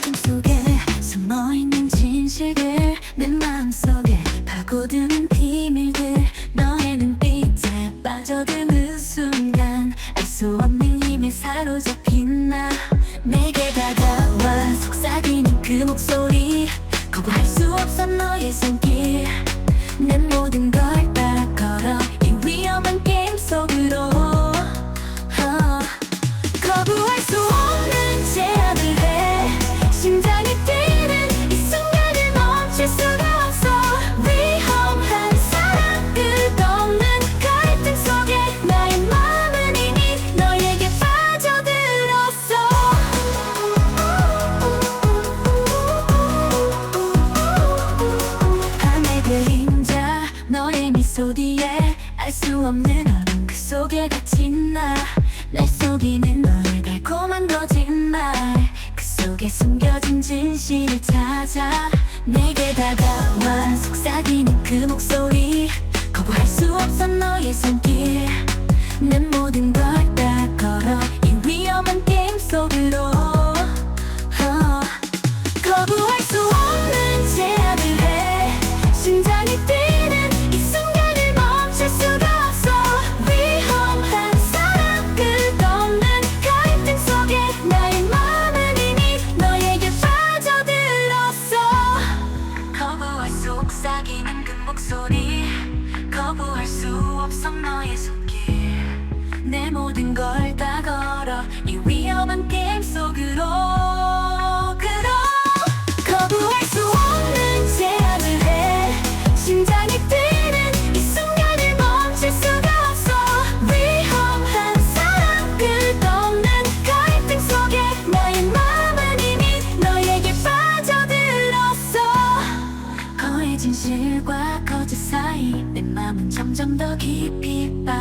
어둠 속에 숨어있는 진실들 내 마음속에 파고드는 비밀들 너의 눈빛에 빠져든 그 순간 알 수 없는 힘에 사로잡힌 나 내게 다가와 속삭이는 그 목소리 거부할 수 없어 너의 손길 내 모든 걸 미소 뒤에 알 수 없는 얼음 그 속에 갇힌 나날 속이는 너의 달콤한 거짓말. 그 속에 숨겨진 진실을 찾아 내게 다가와. 목소리 거부할 수 없어 너의 손길. 내 모든 걸 진실과 거짓 사이 내 맘은 점점 더 깊이 빠져